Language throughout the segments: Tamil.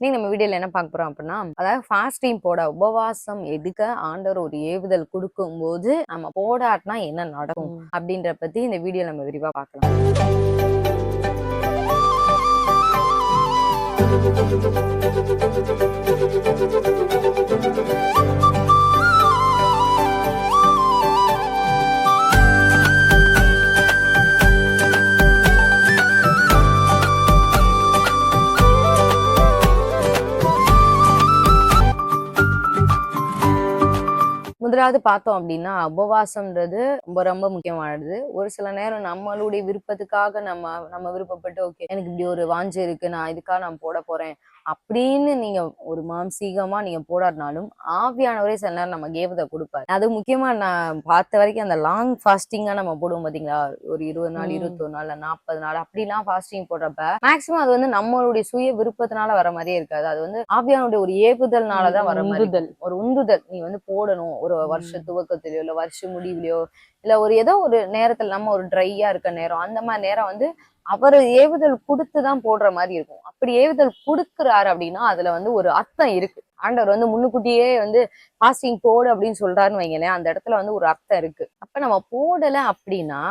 நீங்க நம்ம வீடியோல என்ன பார்க்க போறோம் அப்படின்னா அதாவது ஃபாஸ்டிங் போட உபவாசம் எடுக்க ஆண்டவர் ஒரு ஏவுதல் கொடுக்கும் போது நம்ம போடாட்டினா என்ன நடக்கும் அப்படின்ற பத்தி இந்த வீடியோ நம்ம விரிவா பார்க்கலாம். முதலாவது பார்த்தோம் அப்படின்னா உபவாசம்ன்றது ரொம்ப ரொம்ப முக்கியமானது. ஒரு சில நேரம் நம்மளுடைய விருப்பத்துக்காக நம்ம நம்ம விருப்பப்பட்டு ஓகே எனக்கு இப்படி ஒரு வாஞ்சை இருக்கு. நான் இதுக்காக நான் போட போறேன். அப்படின்னு நீங்க ஒரு மாம்சீகமா நீங்க போடாட்டினாலும் ஆவியானவரே சில நேரம் நம்ம கேவதை கொடுப்பாரு. அது முக்கியமா நான் பார்த்த வரைக்கும் அந்த லாங் ஃபாஸ்டிங்கா நம்ம போடுவோம் பாத்தீங்களா? ஒரு இருபது நாள். இருபத்தொரு நாள் நாற்பது நாள் அப்படிலாம் ஃபாஸ்டிங் போடுறப்ப மேக்சிமம் அது வந்து நம்மளுடைய சுய விருப்பத்தினால வர மாதிரியே இருக்காது. அது வந்து ஆவியானுடைய ஒரு ஏவுதல்னாலதான் வர மாதிரி உந்துதல். ஒரு உந்துதல். நீ வந்து போடணும். ஒரு வருஷ துவக்கத்திலயோ இல்ல வருஷ முடிவுலயோ இல்ல ஒரு ஏதோ ஒரு நேரத்துல நம்ம ஒரு ட்ரையா இருக்க நேரம் அந்த மாதிரி நேரம் வந்து அவர் ஏவுதல் கொடுத்து தான் போடுற மாதிரி இருக்கும். அப்படி ஏவுதல் கொடுக்குறாரு அப்படின்னா அதுல வந்து ஒரு அர்த்தம் இருக்கு. ஆண்டவர் வந்து முன்னுக்குட்டியே வந்து பாசிங் போடு அப்படின்னு சொல்றாருன்னு வைங்களேன் அந்த இடத்துல வந்து ஒரு அர்த்தம் இருக்கு. அப்ப நம்ம போடல அப்படின்னா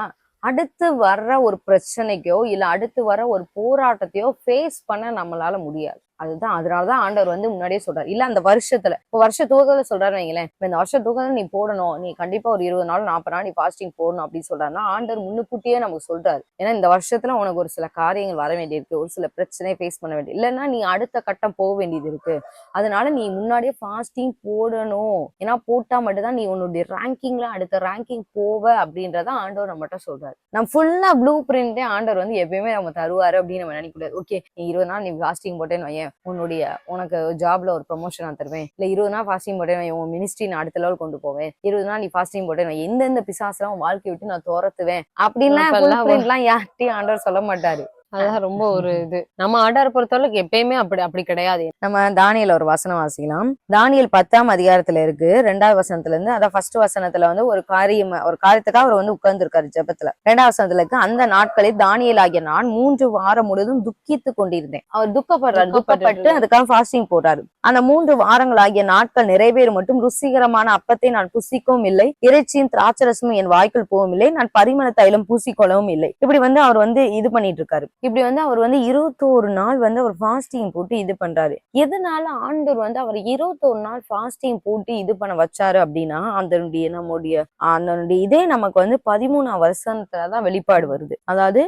அடுத்து வர்ற ஒரு பிரச்சனைக்கோ இல்ல அடுத்து வர ஒரு போராட்டத்தையோ ஃபேஸ் பண்ண நம்மளால முடியாது. அதுதான். அதனாலதான் ஆண்டவர் வந்து முன்னாடியே சொல்றாரு. இல்ல அந்த வருஷத்துல இப்போ வருஷ துவக்கத்துல சொல்றாரு வைங்களேன். இந்த வருஷ துவக்கத்துல நீ போடணும். நீ கண்டிப்பா ஒரு இருபது நாள் நாற்பது நாள் நீ ஃபாஸ்டிங் போடணும் அப்படின்னு சொல்றாருன்னா ஆண்டவர் முன்னுக்கூட்டியே நமக்கு சொல்றாரு. ஏன்னா இந்த வருஷத்துல உனக்கு ஒரு சில காரியங்கள் வர வேண்டியிருக்கு. ஒரு சில பிரச்சனையை ஃபேஸ் பண்ண வேண்டியது இல்லைன்னா நீ அடுத்த கட்டம் போக வேண்டியது இருக்கு. அதனால நீ முன்னாடியே ஃபாஸ்டிங் போடணும். ஏன்னா போட்டா மட்டும்தான் நீ உன்னுடைய ரேங்கிங்ல அடுத்த ரேங்கிங் போவ அப்படின்றத ஆண்டவர் நம்மகிட்ட சொல்றாரு. நம்ம ஃபுல்லா ப்ளூ பிரிண்டே ஆண்டவர் வந்து எப்பயுமே நம்ம தருவாரு அப்படின்னு நம்ம நினைக்கூடாது ஓகே நீ இருபது நாள் நீ ஃபாஸ்டிங் போட்டேன்னு வையேன். உன்னுடைய உனக்கு ஜாப்ல ஒரு ப்ரொமோஷன் நான் தருவேன். இல்ல இருபது நாள் ஃபாஸ்டிங் போட்டேன்னு வையேன், உன் மினிஸ்ட்ரி நான் அடுத்த லெவல் கொண்டு போவேன். இருபது நாள் நீ ஃபாஸ்டிங் போட்டேன்னு வையேன், எந்தெந்த பிசாசெல்லாம் உன் வாழ்க்கையை விட்டு நான் துரத்துவேன். அப்படின்லாம் யார்கிட்டயும் ஆண்டவர் சொல்ல மாட்டாரு. அதான் ரொம்ப ஒரு இது. நம்ம ஆர்டர் பொறுத்தவரைக்கும் எப்பயுமே அப்படி அப்படி கிடையாது. நம்ம தானியல் ஒரு வசனம் வாசிக்கலாம். தானியல் பத்தாம் அதிகாரத்துல இருக்கு. ரெண்டாவது வசனத்துல இருந்து அதான் ஃபர்ஸ்ட் வசனத்துல வந்து ஒரு காரியம் ஒரு காரியத்துக்காக அவர் வந்து உட்கார்ந்து இருக்காரு ஜெபத்துல. ரெண்டாவது வசனத்துல இருக்கு அந்த நாட்களில் தானியல் ஆகிய நான் மூன்று வாரம் முழுவதும் துக்கித்து கொண்டிருந்தேன். அவர் துக்கப்படுறாரு துக்கப்பட்டு அதுக்காக ஃபாஸ்டிங் போட்டாரு. அந்த மூன்று வாரங்கள் ஆகிய நாட்கள் நிறைவேறும் மட்டும் ருசிகரமான அப்பத்தை நான் புசிக்கவும் இல்லை. இறைச்சியும் திராட்சரசமும் என் வாய்க்குள் போகவும் இல்லை. நான் பரிமள தைலம் பூசிக்கொள்ளவும் இல்லை. இப்படி வந்து அவர் வந்து இது பண்ணிட்டு இருக்காரு. இப்படி வந்து அவர் வந்து இருபத்தோரு நாள் வந்து அவர் ஃபாஸ்டிங் போட்டு இது பண்றாரு. எதனால ஆண்டவர் வந்து அவர் இருபத்தோரு நாள் ஃபாஸ்டிங் போட்டு இது பண்ண வச்சாரு அப்படின்னா அதனுடைய நம்முடைய அதனுடைய இதே நமக்கு வந்து பதிமூணாம் வசனத்துலதான் வெளிப்பாடு வருது. அதாவது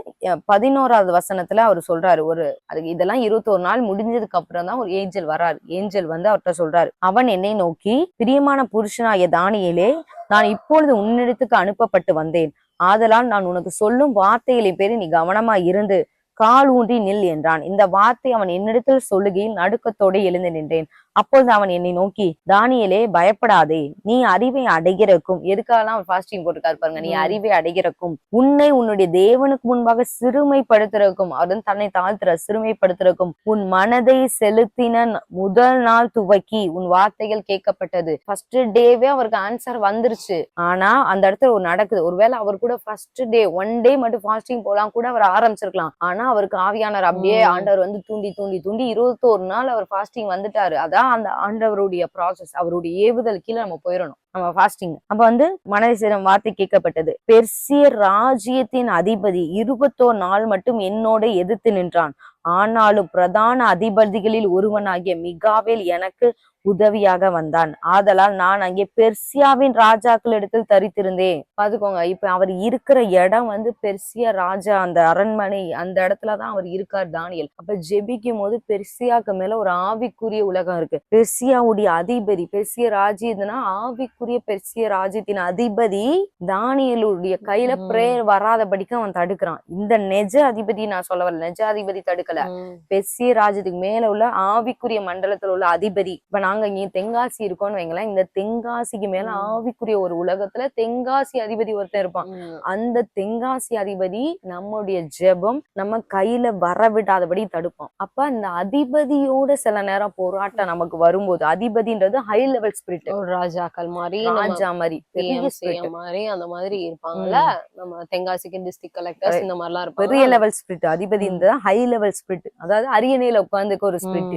பதினோராவது வசனத்துல அவர் சொல்றாரு ஒரு அதுக்கு இதெல்லாம் இருபத்தோரு நாள் முடிஞ்சதுக்கு அப்புறம் தான் ஒரு ஏஞ்சல் வராரு. ஏஞ்சல் வந்து அவர்கிட்ட சொல்றாரு அவன் என்னை நோக்கி பிரியமான புருஷனாய தானியலே நான் இப்பொழுது உன்னிடத்துக்கு அனுப்பப்பட்டு வந்தேன். ஆதலால் நான் உனக்கு சொல்லும் வார்த்தைகளை பேரு நீ கவனமா இருந்து கால் ஊன்றி நில் என்றான். இந்த வார்த்தை அவன் என்னிடத்தில் சொல்லுகையில் நடுக்கத்தோடு எழுந்து நின்றேன். அப்பொழுது அவன் என்னை நோக்கி தானியேலே பயப்படாதே. நீ அறிவை அடைகிறக்கும். எதுக்காகலாம் அவன் ஃபாஸ்டிங் போட்டுருக்காரு பாருங்க. நீ. அறிவை அடைகிறக்கும். உன்னை உன்னுடைய தேவனுக்கு முன்பாக சிறுமைப்படுத்துறக்கும். வந்து தன்னை தாழ்த்துற சிறுமைப்படுத்துறக்கும். உன் மனதை செலுத்தின முதல் நாள் துவக்கி உன் வார்த்தைகள் கேட்கப்பட்டது. ஃபர்ஸ்ட் டேவே அவருக்கு ஆன்சர் வந்துருச்சு. ஆனா அந்த இடத்துல ஒரு நடக்குது. ஒருவேளை அவர் கூட ஃபர்ஸ்ட் டே ஒன் டே மட்டும் ஃபாஸ்டிங் போலாம் கூட அவர் ஆரம்பிச்சிருக்கலாம். ஆனா அவருக்கு ஆவியானவர். அப்படியே. ஆண்டவர் வந்து தூண்டி தூண்டி தூண்டி இருபத்தோரு நாள் அவர் ஃபாஸ்டிங் வந்துட்டாரு. அதான் அந்த ஆண்டவருடைய ப்ராசஸ் அவருடைய ஏவுதல் கீழே நம்ம போயிடணும் நம்ம ஃபாஸ்டிங் அப்ப வந்து மனதை சேரும் வார்த்தை கேட்கப்பட்டது. பெர்சிய ராஜ்யத்தின் அதிபதி இருபத்தோரு நாள் மட்டும் என்னோட எதிர்த்து நின்றான். ஆனாலும் பிரதான அதிபதிகளில் ஒருவனாகிய மிகாவேல் எனக்கு உதவியாக வந்தான். ஆதலால் நான் அங்கே பெர்சியாவின் ராஜாக்கள் இடத்தில் தரித்திருந்தேன். பாத்துக்கோங்க இப்ப அவர் இருக்கிற இடம் வந்து பெர்சியா ராஜா அந்த அரண்மனை அந்த இடத்துலதான் அவர் இருக்கார் தானியல். அப்ப ஜெபிக்கும் போது பெர்சியாக்கு மேல ஒரு ஆவிக்குரிய உலகம் இருக்கு. பெர்சியாவுடைய அதிபதி பெர்சிய ராஜ்யம்னா ஆவிக்குரிய பெர்சிய ராஜ்யத்தின் அதிபதி தானியலுடைய கையில. பிரேயர் வராதபடிக்கு அவன் தடுக்கிறான். இந்த நெஜ அதிபதி நான் சொல்ல வரல. நெஜ அதிபதி தடுக்கல. ம். பெர்சிய ராஜ்யத்துக்கு மேல உள்ள ஆவிக்குரிய மண்டலத்துல உள்ள அதிபதி. இப்ப நாங்க இங்க தென்காசி இருக்கோம்னு வைங்களேன். இந்த தென்காசிக்கு மேல. ஆவிக்குரிய ஒரு உலகத்துல தென்காசி அதிபதி ஒருத்தன் இருப்பான். அந்த தென்காசி அதிபதி நம்முடைய ஜெபம் நம்ம கையில வரவிடாதபடி தடுப்போம் அப்ப அந்த அதிபதியோட சில நேரம் போராட்டம் நமக்கு வரும்போது அதிபதின்றது ஹை லெவல் ஸ்பிரிட் ஒரு ராஜாக்கள் மாதிரி ராஜா மாதிரி மாதிரி அந்த மாதிரி இருப்பாங்கல்ல. நம்ம தென்காசிக்கு டிஸ்ட்ரிக்ட் கலெக்டர்ஸ் இந்த மாதிரிலாம் இருப்பாங்க. பெரிய லெவல் ஸ்பிரிட் அதிபதி ஹை லெவல் ஸ்பிரிட் அதாவது அரியணையில உட்காந்துக்க ஒரு ஸ்பிரிட்.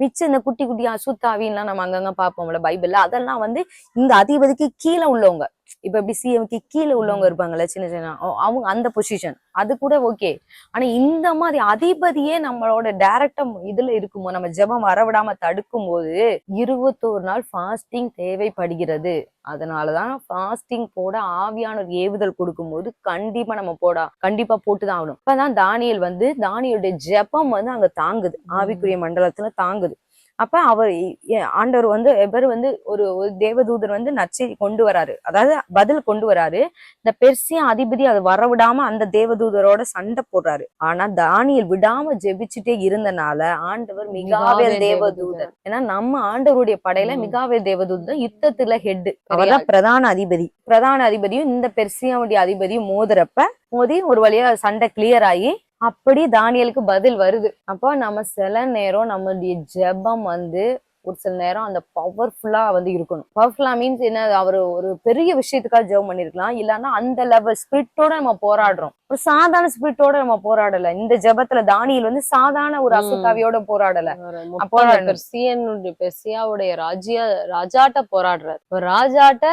மிச்சம் இந்த குட்டி குட்டி அசுத்தாவின்லாம் நம்ம அங்கங்க பார்ப்போம்ல பைபிள்ல. அதெல்லாம் வந்து இந்த அதிபதிக்கு கீழே உள்ளவங்க. இப்ப எப்படி சிஎம்க்கு கீழே உள்ளவங்க இருப்பாங்கல்ல சின்ன சின்ன அவங்க அந்த பொசிஷன் அது கூட ஓகே ஆனா இந்த மாதிரி அதிபதியே நம்மளோட டைரக்டா இதுல இருக்குமோ நம்ம ஜெபம் வரவிடாம தடுக்கும் போது இருபத்தோரு நாள் ஃபாஸ்டிங் தேவைப்படுகிறது. அதனாலதான் ஃபாஸ்டிங் போட ஆவியான ஒரு ஏவுதல் கொடுக்கும்போது கண்டிப்பா நம்ம போடா கண்டிப்பா போட்டுதான் ஆகணும். இப்பதான் தானியல் வந்து தானியலுடைய ஜெபம் வந்து அங்க தாங்குது. ஆவிக்குரிய மண்டலத்துல தாங்குது. அப்ப அவர் ஆண்டவர் வந்து இவர் வந்து ஒரு ஒரு தேவதூதர் வந்து நச்சை கொண்டு வராரு. அதாவது பதில் கொண்டு வராரு. இந்த பெர்சியா அதிபதி அதை வரவிடாம அந்த தேவதூதரோட சண்டை போடுறாரு. ஆனா தானியல் விடாம ஜெபிச்சுட்டே இருந்தனால ஆண்டவர் மிகாவேல் தேவதூதர். ஏன்னா நம்ம ஆண்டவருடைய படையில. மிகாவேல் தேவதூதர் யுத்தத்துல ஹெட் அவர்தான் பிரதான அதிபதி. பிரதான அதிபதியும் இந்த பெர்சியாவுடைய அதிபதியும் மோதுறப்ப மோதி ஒரு வழியா சண்டை கிளியர் ஆகி அப்படி தானியலுக்கு பதில் வருது. அப்போ நம்ம சில நேரம் நம்மளுடைய ஜெபம் வந்து ஒரு சில நேரம் அந்த பவர்ஃபுல்லா வந்து இருக்கணும். பவர்ஃபுல்லா மீன்ஸ் என்ன அவர் ஒரு பெரிய விஷயத்துக்காக ஜெபம் பண்ணிருக்கலாம். இல்லைன்னா அந்த லெவல் ஸ்பிரிட்டோட நம்ம போராடுறோம். ஒரு சாதாரண ஸ்பிரிட்டோட நம்ம போராடல. இந்த ஜெபத்துல தானியல் வந்து சாதாரண ஒரு. அசுத்தாவியோட போராடல. பெர்சியாவுடைய ராஜ்யா ராஜாட்ட போராடுறாரு. ராஜாட்ட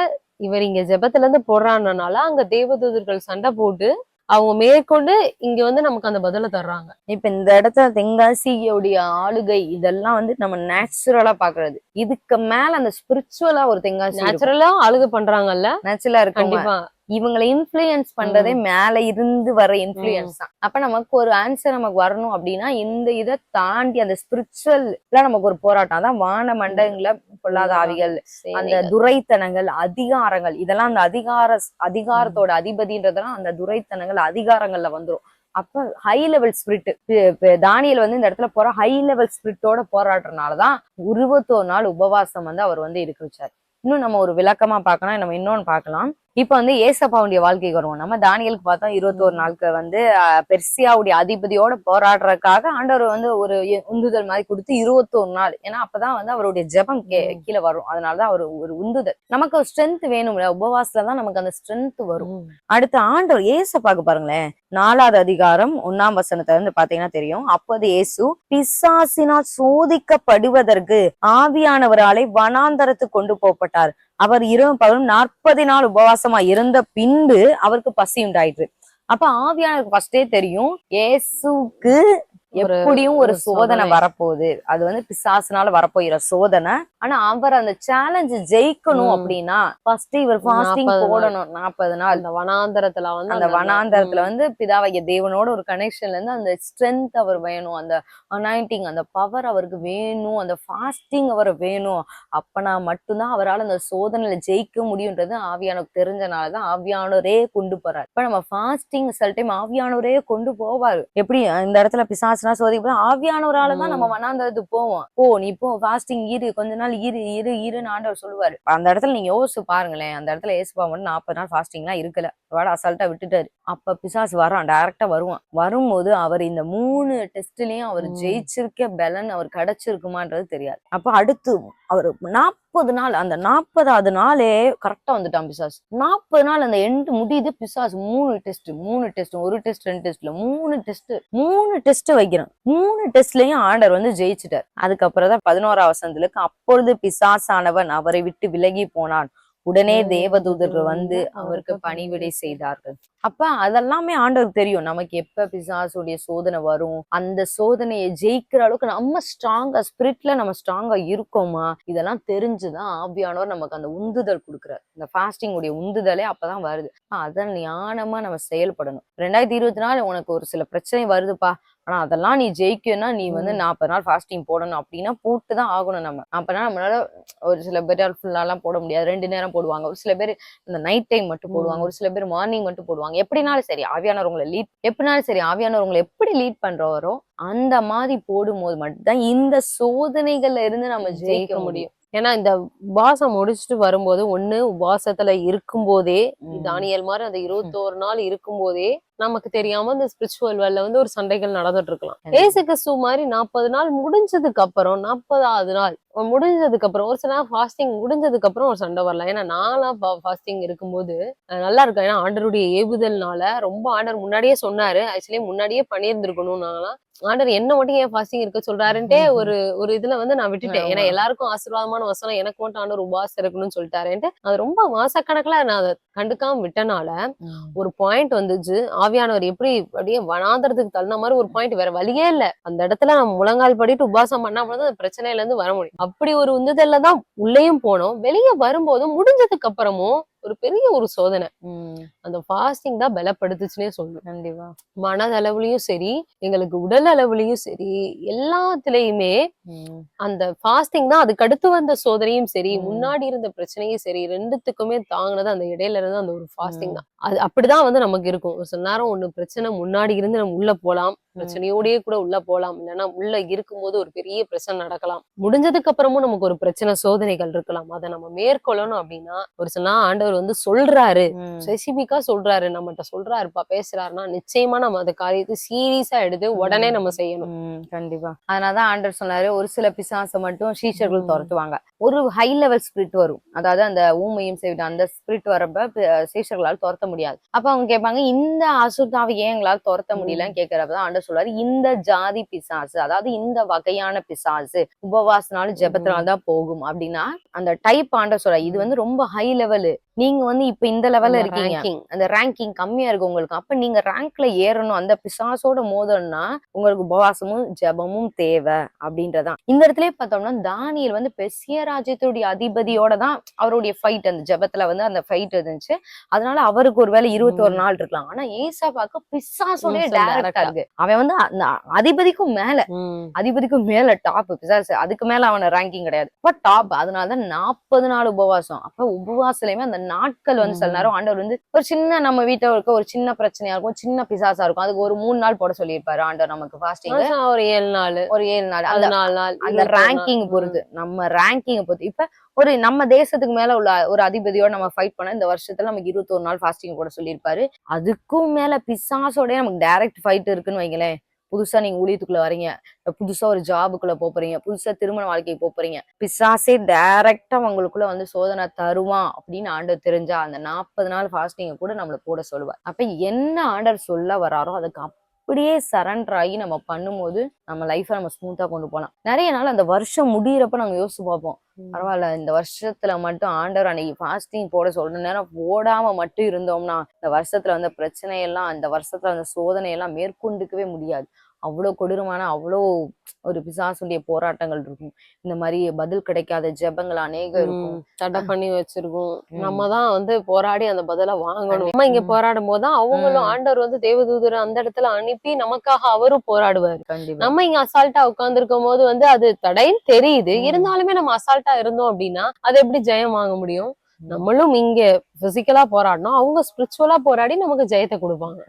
இவர் இங்க ஜெபத்துல இருந்து போராடினால அங்க தேவதூதர்கள் சண்டை போட்டு அவங்க மேற்கொண்டு இங்க வந்து நமக்கு அந்த பதில தர்றாங்க. இப்ப இந்த இடத்துல தென்காசியோடைய ஆளுகை இதெல்லாம் வந்து நம்ம நேச்சுரலா பாக்குறது. இதுக்கு மேல அந்த ஸ்பிரிச்சுவலா ஒரு தென்காசி நேச்சுரலா அழுகு பண்றாங்கல்ல? நேச்சுரலா இருக்கும் கண்டிப்பா. இவங்களை இன்ஃப்ளூயன்ஸ் பண்றதே மேல இருந்து வர இன்ஃப்ளூயன்ஸ் தான். அப்ப நமக்கு ஒரு ஆன்சர் நமக்கு வரணும் அப்படின்னா இந்த இதை தாண்டி அந்த ஸ்பிரிச்சுவல் நமக்கு ஒரு போராட்டம். அதான் வான மண்டலங்கள பொல்லாத ஆவிகள் அந்த. துரைத்தனங்கள் அதிகாரங்கள் இதெல்லாம் அந்த அதிகார அதிகாரத்தோட அதிபதின்றதெல்லாம் அந்த துரைத்தனங்கள் அதிகாரங்கள்ல வந்துரும். அப்ப ஹை லெவல் ஸ்பிரிட் தானியல் வந்து இந்த இடத்துல போற ஹை லெவல் ஸ்பிரிட்டோட போராடுறதுனாலதான் இருபத்தோரு நாள் உபவாசம் வந்து அவர் வந்து இருக்க வச்சார். இன்னும் நம்ம ஒரு விளக்கமா பார்க்கணும் நம்ம இன்னொன்னு பார்க்கலாம். இப்ப வந்து ஏசப்பாவுடைய வாழ்க்கைக்கு வருவோம். நம்ம தானியலுக்கு பார்த்தோம் இருபத்தோரு நாளுக்கு வந்து பெர்சியாவுடைய அதிபதியோட போராடுறதுக்காக ஆண்டவர் வந்து ஒரு உந்துதல் மாதிரி கொடுத்து இருபத்தோரு நாள். ஏன்னா அப்பதான் வந்து அவருடைய ஜெபம். கீழே வரும். அதனாலதான் அவர் ஒரு உந்துதல். நமக்கு ஸ்ட்ரென்த் வேணும்ல. உபவாசத்துல தான் நமக்கு அந்த ஸ்ட்ரென்த் வரும். அடுத்து ஆண்டவர் ஏசப்பாக்கு பாருங்களேன். நாலாவது அதிகாரம் ஒன்னாம் வசனத்தை வந்து பாத்தீங்கன்னா தெரியும். அப்போது இயேசு பிசாசினால் சோதிக்கப்படுவதற்கு ஆவியானவராலே வனாந்தரத்துக்கு கொண்டு போகப்பட்டார். அவர் இரவு பகலும் நாற்பது நாள் உபவாசமா இருந்த பின்பு அவருக்கு பசி உண்டாயிற்று. அப்ப ஆவியானவருக்கு ஃபர்ஸ்டே தெரியும். ஏசுக்கு எப்படியும் ஒரு சோதனை. வரப்போகுது. அது வந்து பிசாசுனால வரப்போகிற சோதனை. ஆனா அவர் அந்த சேலஞ்ச் ஜெயிக்கணும். அப்படின்னா ஃபர்ஸ்ட் இவர் ஃபாஸ்டிங் 40 நாள். போடணும். நாற்பது நாள். அந்த வனாந்தரத்துல வந்து அந்த வனாந்தரத்துல வந்து பிதாவைய தேவனோட ஒரு கனெக்ஷன்ல இருந்து அந்த ஸ்ட்ரென்த் அவர் வேணும். அந்த அனாயிண்டிங் அந்த பவர் அவருக்கு வேணும். அந்த ஃபாஸ்டிங் அவர் வேணும். அப்பனா மட்டும்தான் அவரால் அந்த சோதனையில ஜெயிக்க முடியுன்றது ஆவியானவருக்கு தெரிஞ்சனாலதான் ஆவியானவரே கொண்டு போறாரு. இப்ப நம்ம ஃபாஸ்டிங் சில டைம் ஆவியானவரே கொண்டு போவாரு. எப்படி இந்த இடத்துல பிசாசுனா சோதிக்க ஆவியானவரால தான் நம்ம வனாந்தரத்துக்கு போவோம். போ நீ போ ஃபாஸ்டிங் இரு கொஞ்ச நாள் இரு இரு இருன்னு ஆண்டவர் சொல்லுவாரு. அந்த இடத்துல நீங்க யோசிச்சு பாருங்களேன். அந்த இடத்துல ஏசுபா மட்டும் நாற்பது நாள் ஃபாஸ்டிங்லாம் இருக்கல. வாட அசால்ட்டா விட்டுட்டாரு. அப்ப பிசாசு வரான் டைரக்டா வருவான். வரும்போது அவர் இந்த மூணு டெஸ்ட்லயும் அவர். ஜெயிச்சிருக்க பலன் அவர் கிடைச்சிருக்குமான்றது தெரியாது. அப்ப அடுத்து அவர் நாற்பது நாள் அந்த நாற்பதாவது நாளே கரெக்டா வந்துட்டான் பிசாஸ் நாற்பது நாள் அந்த எண்டு முடியுது பிசாஸ் மூணு டெஸ்ட் மூணு டெஸ்ட் ஒரு டெஸ்ட் ரெண்டு டெஸ்ட்ல மூணு டெஸ்ட் மூணு டெஸ்ட் வைக்கிறான். மூணு டெஸ்ட்லயும் ஆண்டர் வந்து ஜெயிச்சிட்டார். அதுக்கப்புறம் தான் பதினோரா வசனத்துக்கு அப்பொழுது பிசாசானவன் அவரை விட்டு விலகி போனான். உடனே ம். தேவதூதர்கள் வந்து அவருக்கு பணிவிடை செய்தார்கள். அப்ப அதெல்லாமே ஆண்டவருக்கு தெரியும். நமக்கு எப்ப பிசாசுடைய சோதனை வரும்? அந்த சோதனையை ஜெயிக்கிற அளவுக்கு நம்ம ஸ்ட்ராங்கா ஸ்பிரிட்ல நம்ம ஸ்ட்ராங்கா இருக்கோமா? இதெல்லாம் தெரிஞ்சுதான் ஆவியானவர் நமக்கு அந்த உந்துதல் கொடுக்குறாரு. இந்த ஃபாஸ்டிங் உடைய உந்துதலே அப்பதான் வருது. அதான் ஞானமா நம்ம செயல்படணும். ரெண்டாயிரத்தி இருபத்தி நாலு உனக்கு ஒரு சில பிரச்சனை வருதுப்பா. ஆனா அதெல்லாம் நீ ஜெயிக்கணும்னா நீ வந்து. நாற்பது நாள் ஃபாஸ்டிங் போடணும் அப்படின்னா போட்டு தான் ஆகணும் நம்ம. அப்பதான் நம்மளால ஒரு சில பேர் ஃபுல்லாலாம் போட முடியாது. ரெண்டு நேரம் போடுவாங்க. ஒரு சில பேர் இந்த நைட் டைம் மட்டும் போடுவாங்க. ஒரு சில பேர் மார்னிங் மட்டும் போடுவாங்க. எப்படினாலும் சரி ஆவியானவர் உங்களை லீட் எப்படினாலும் சரி ஆவியானவர் உங்களை எப்படி லீட் பண்றவரோ அந்த மாதிரி போடும்போது மட்டும்தான் இந்த சோதனைகள்ல இருந்து நம்ம ஜெயிக்க முடியும். ஏன்னா இந்த உபாசம் முடிச்சுட்டு வரும்போது ஒண்ணு உபாசத்துல இருக்கும்போதே ம். தானியல் மாதிரி அந்த இருபத்தோரு நாள் இருக்கும்போதே நமக்கு தெரியாம இந்த ஸ்பிரிச்சுவல் வேல்ல வந்து ஒரு சண்டைகள் நடந்துட்டு இருக்கலாம். ஏசு கிறிஸ்து மாதிரி நாற்பது நாள் முடிஞ்சதுக்கு அப்புறம் நாற்பதாவது நாள் முடிஞ்சதுக்கு அப்புறம் ஒரு சில ஃபாஸ்டிங் முடிஞ்சதுக்கு அப்புறம் ஒரு சண்டை வரலாம். ஏன்னா நான்லாம் ஃபாஸ்டிங் இருக்கும்போது நல்லா இருக்கும். ஏன்னா ஆண்டருடைய ஏவுதல்னால ரொம்ப ஆண்டர் முன்னாடியே சொன்னாரு. ஆக்சுவலி முன்னாடியே பண்ணியிருந்திருக்கணும் நாங்களாம் ஆண்டர் என்ன மட்டும் ஏன் ஃபாஸ்டிங் இருக்க சொல்றாருன்ட்டே ஒரு ஒரு இதுல வந்து நான் விட்டுட்டேன். ஏன்னா. எல்லாருக்கும் ஆசீர்வாதமான வசனம் எனக்கு மட்டும் ஆண்டர் உபவாசம் இருக்கணும்னு சொல்லிட்டாருன்ட்டு. அது ரொம்ப மாசக்கணக்குல நான் அதை கண்டுக்காம விட்டனால ஒரு பாயிண்ட் வந்துச்சு. ஆவியானவர் எப்படி அப்படியே வனாந்தரத்துக்கு தள்ளின மாதிரி ஒரு பாயிண்ட் வேற வழியே இல்ல. அந்த இடத்துல நம்ம முழங்கால் படிட்டு உபாசம் பண்ணா மட்டும் அந்த பிரச்சனையில இருந்து வர முடியும். அப்படி ஒரு உந்துதல்ல தான் உள்ளேயும் போனோம். வெளியே வரும்போது முடிஞ்சதுக்கு அப்புறமும் ஒரு பெரிய ஒரு சோதனை. அந்த ஃபாஸ்டிங் தான் பலப்படுத்துச்சுன்னே சொல்லணும். கண்டிப்பா. மனதளவுலயும் சரி எங்களுக்கு உடல் அளவுலயும் சரி எல்லாத்துலயுமே அந்த ஃபாஸ்டிங் தான் அதுக்கு அடுத்து வந்த சோதனையும் சரி. முன்னாடி இருந்த பிரச்சனையும் சரி ரெண்டுத்துக்குமே தாங்கினது அந்த இடையில இருந்து அந்த ஒரு ஃபாஸ்டிங். தான். அது அப்படிதான் வந்து நமக்கு இருக்கும். ஒரு சில நேரம் ஒண்ணு பிரச்சனை முன்னாடி இருந்து நம்ம உள்ள போலாம். பிரச்சனையோடயே கூட உள்ள போலாம். இல்லைன்னா உள்ள இருக்கும்போது ஒரு பெரிய பிரச்சனை நடக்கலாம். முடிஞ்சதுக்கு அப்புறமும் நமக்கு ஒரு பிரச்சனை சோதனைகள் இருக்கலாம். அதை நம்ம மேற்கொள்ளணும் அப்படின்னா ஒரு சில ஆண்டவர் வந்து சொல்றாரு. ஸ்பெசிபிக்கா சொல்றாரு. நம்மகிட்ட சொல்றாருப்பா பேசுறாருன்னா நிச்சயமா நம்ம அந்த காரியத்தை சீரியஸா எடுத்து உடனே நம்ம செய்யணும். கண்டிப்பா. அதனாலதான் ஆண்டர் சொன்னாரு ஒரு சில பிசாசை மட்டும் சீஷர்கள். துரத்துவாங்க. ஒரு ஹை லெவல் ஸ்பிரிட் வரும். அதாவது அந்த ஊமையும் செய்விட்டு அந்த ஸ்பிரிட் வரப்ப சீஷர்களால் துரத்த முடியாது. அப்ப அவங்க கேட்பாங்க இந்த அசுத்தாவை ஏன் எங்களால் துரத்த முடியலன்னு கேட்கறப்பதான் ஆண்டர் சொல்றாரு இந்த ஜாதி பிசாசு அதாவது இந்த வகையான பிசாசு உபவாசனாலும் ஜெபத்தினால தான் போகும் அப்படின்னா அந்த டைப் ஆண்ட சொல்ற இது வந்து ரொம்ப ஹை லெவலு நீங்க வந்து இப்ப இந்த லெவல்ல இருக்கீங்க. அந்த ரேங்கிங் கம்மியா இருக்கு உங்களுக்கு. அப்ப நீங்க ரேங்க்ல ஏறணும். அந்த பிசாசோட மோதல்னா உங்களுக்கு உபவாசமும் ஜெபமும் தேவை அப்படின்றதான். இந்த இடத்துல பார்த்தோம்னா தானியல் வந்து பெரிய ராஜ்யத்துடைய அதிபதியோட தான் அவருடைய ஃபைட் அந்த ஜெபத்துல வந்து அந்த ஃபைட் இருந்துச்சு. அதனால அவருக்கு ஒரு வேலை இருபத்தி ஒரு நாள் இருக்கலாம். ஆனா ஏசாபாக்கு பிசாசோட ம், டைரக்டா. இருக்கு. அவன் வந்து அந்த அதிபதிக்கும் மேல. அதிபதிக்கும் மேல டாப் பிசாசு. அதுக்கு மேல அவன ரேங்கிங் கிடையாது. அப்ப டாப் அதனாலதான் நாற்பது நாள் உபவாசம். அப்ப உபவாசலையுமே அந்த நாட்கள் வந்து சில. நேரம் ஆண்டவர் வந்து ஒரு சின்ன நம்ம வீட்டுல இருக்க ஒரு சின்ன பிரச்சனையா இருக்கும் சின்ன பிசாசா இருக்கும். அதுக்கு ஒரு மூணு நாள் போட சொல்லியிருப்பாரு ஆண்டவர் நமக்கு ஃபாஸ்டிங் ஒரு ஏழு நாள். ஒரு ஏழு நாள். அந்த பதினாலு நாள் அந்த. ரேங்கிங் பொறுத்து நம்ம ரேங்கிங் பொறுத்து. இப்ப ஒரு நம்ம தேசத்துக்கு மேல உள்ள ஒரு அதிபதியோட நம்ம ஃபைட் பண்ண இந்த வருஷத்துல நமக்கு இருபத்தொரு நாள் ஃபாஸ்டிங் போட சொல்லியிருப்பாரு. அதுக்கும் மேல பிசாசோடய நமக்கு டைரக்ட் ஃபைட் இருக்குன்னு வைங்களேன். புதுசா நீங்க ஊழியத்துக்குள்ள வரீங்க புதுசா ஒரு ஜாபுக்குள்ள போகிறீங்க போறீங்க. புதுசா திருமண வாழ்க்கைக்கு போப் போறீங்க. பிசாசே டைரக்டா உங்களுக்குள்ள வந்து சோதனை தருவான் அப்படின்னு ஆண்டவர் தெரிஞ்சா அந்த நாற்பது நாள் ஃபாஸ்டிங்க கூட நம்மளை போட சொல்லுவார். அப்ப என்ன ஆண்டவர் சொல்ல வராரோ அதுக்கு அப்படியே சரண்டர் ஆகி நம்ம பண்ணும்போது நம்ம லைஃப்பை நம்ம ஸ்மூத்தா கொண்டு போகலாம். நிறைய நாள் அந்த வருஷம் முடியிறப்ப நாங்க யோசிச்சு பார்ப்போம். பரவாயில்ல இந்த வருஷத்துல மட்டும் ஆண்டவர் அன்னைக்கு ஃபாஸ்டிங் போட சொல்ற நேரம் போடாம மட்டும் இருந்தோம்னா இந்த வருஷத்துல வந்த பிரச்சனையெல்லாம் அந்த வருஷத்துல வந்த சோதனையெல்லாம் மேற்கொண்டுக்கவே முடியாது. அவ்வளோ கொடூரமான அவ்வளோ ஒரு பிசாசுடைய போராட்டங்கள் இருக்கும் இந்த மாதிரி பதில் கிடைக்காத ஜெபங்கள் அநேகம் இருக்கும் தடை பண்ணி வச்சிருக்கோம். நம்ம தான் வந்து போராடி அந்த பதில வாங்கணும் நம்ம இங்க. போராடும் போதுதான் அவங்களும். ஆண்டவர் வந்து தேவதூதரை அந்த இடத்துல அனுப்பி நமக்காக அவரும் போராடுவாரு நம்ம இங்க அசால்ட்டா உட்கார்ந்து போது வந்து அது தடைன்னு தெரியுது. இருந்தாலுமே நம்ம அசால்ட்டா இருந்தோம் அப்படின்னா அது எப்படி ஜெயம் வாங்க முடியும். நம்மளும் இங்க பிசிக்கலா போராடணும் அவங்க ஸ்பிரிச்சுவலா போராடி நமக்கு ஜெயத்தை கொடுப்பாங்க.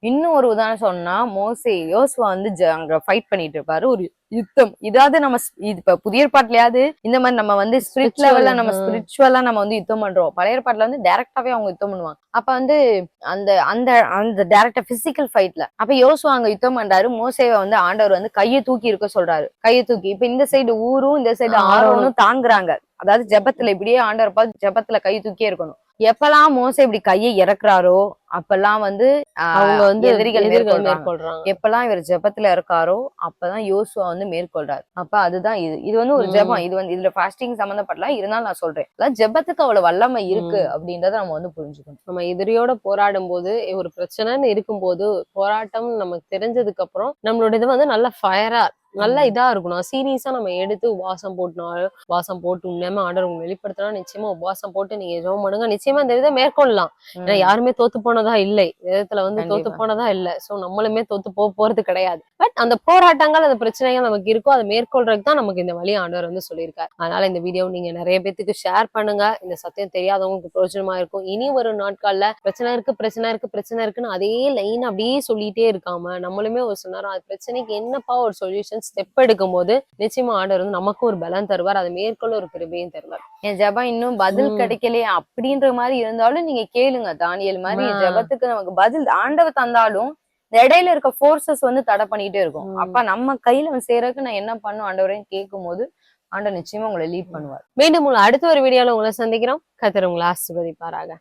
இன்னும் ஒரு உதாரணம் சொன்னா மோசே யோசுவா வந்து அங்க ஃபைட் பண்ணிட்டு இருப்பாரு. ஒரு யுத்தம். இதாவது நம்ம இப்ப புதிய ஏற்பாட்டுலயாவது இந்த மாதிரி நம்ம வந்து ஸ்பிரிட் லெவல்ல நம்ம. ஸ்பிரிச்சுவலா நம்ம வந்து யுத்தம் பண்றோம். பழைய ஏற்பாட்டுல வந்து டைரக்டாவே அவங்க யுத்தம் பண்ணுவாங்க. அப்ப வந்து அந்த அந்த அந்த டைரக்டா பிசிக்கல் ஃபைட்ல அப்ப யோசுவா அங்க யுத்தம் பண்றாரு. மோசேவை வந்து ஆண்டவர் வந்து கையை தூக்கி இருக்க சொல்றாரு. கையை தூக்கி. இப்ப இந்த சைடு ஊரும் இந்த சைடு. ஆரோனும் தாங்குறாங்க. அதாவது ஜெபத்துல இப்படியே ஆண்டவர் பார்த்து ஜெபத்துல கை தூக்கியே இருக்கணும். எப்பெல்லாம் மோசே இப்படி கையை இறக்குறாரோ அப்பெல்லாம் வந்து அவங்க வந்து எதிரிகள் மேற்கொள்றாங்க. எப்பெல்லாம் இவர் ஜெபத்துல இருக்காரோ அப்பதான் யோசுவா வந்து மேற்கொள்றாரு. அப்ப அதுதான் இது. இது வந்து ஒரு. ஜெபம். இது வந்து இதுல ஃபாஸ்டிங் சம்பந்தப்படலாம் இருந்தாலும் நான் சொல்றேன். அதான் ஜெபத்துக்கு அவ்வளவு வல்லமை இருக்கு அப்படின்றத நம்ம வந்து புரிஞ்சுக்கணும். நம்ம எதிரியோட போராடும் போது ஒரு பிரச்சனைன்னு இருக்கும்போது போராட்டம் நமக்கு தெரிஞ்சதுக்கு அப்புறம் நம்மளோட இது வந்து நல்ல ஃபயரா நல்ல. இதா இருக்கணும். சீரியஸா நம்ம எடுத்து உபவாசம் போட்டுனாலும் உபவாசம் போட்டு உண்மையாம ஆர்டர் உங்க வெளிப்படுத்தினா நிச்சயமா உபவாசம் போட்டு நீங்க ஜெபம் பண்ணுங்க. நிச்சயமா இந்த இதை மேற்கொள்ளலாம். ஏன்னா யாருமே தோத்து போனதா இல்லை. வேதத்துல வந்து தோத்து. போனதா இல்ல. சோ நம்மளுமே தோத்து போக போறது கிடையாது. பட் அந்த போராட்டங்கள் அந்த பிரச்சனைகள் நமக்கு இருக்கோ அதை மேற்கொள்றதுக்கு தான் நமக்கு இந்த வழி ஆண்டவர் வந்து சொல்லியிருக்காரு. அதனால இந்த வீடியோ நீங்க நிறைய பேத்துக்கு ஷேர் பண்ணுங்க. இந்த சத்தியம் தெரியாதவங்களுக்கு பிரயோஜனமா இருக்கும். இனி வரும் நாட்கள்ல பிரச்சனை இருக்கு பிரச்சனை இருக்கு பிரச்சனை இருக்குன்னு அதே லைன் அப்படியே சொல்லிட்டே இருக்காம நம்மளுமே ஒரு நேரம் அது பிரச்சனைக்கு என்னப்பா ஒரு சொல்யூஷன் ஆக்ஷன் ஸ்டெப் எடுக்கும் போது நிச்சயமா ஆண்டவர் வந்து நமக்கும் ஒரு பலம் தருவார். அதை மேற்கொள்ள ஒரு கிருபையும் தருவார். என் ஜெபம் இன்னும் பதில். கிடைக்கலையே அப்படின்ற மாதிரி இருந்தாலும் நீங்க கேளுங்க. தானியல் மாதிரி. ஜெபத்துக்கு நமக்கு பதில் ஆண்டவர் தந்தாலும் இடையில இருக்க ஃபோர்ஸஸ் வந்து தடை பண்ணிட்டே இருக்கும். அப்ப நம்ம கையில வந்து சேரக்கு நான் என்ன பண்ணும்? ஆண்டவரையும் கேட்கும் போது ஆண்டவர் நிச்சயமா உங்களை லீட் பண்ணுவார். மீண்டும் உங்களை அடுத்த ஒரு வீடியோல உங்களை சந்திக்கிறோம். கத்தர் உங்களை ஆசிர்வதிப்பாராக.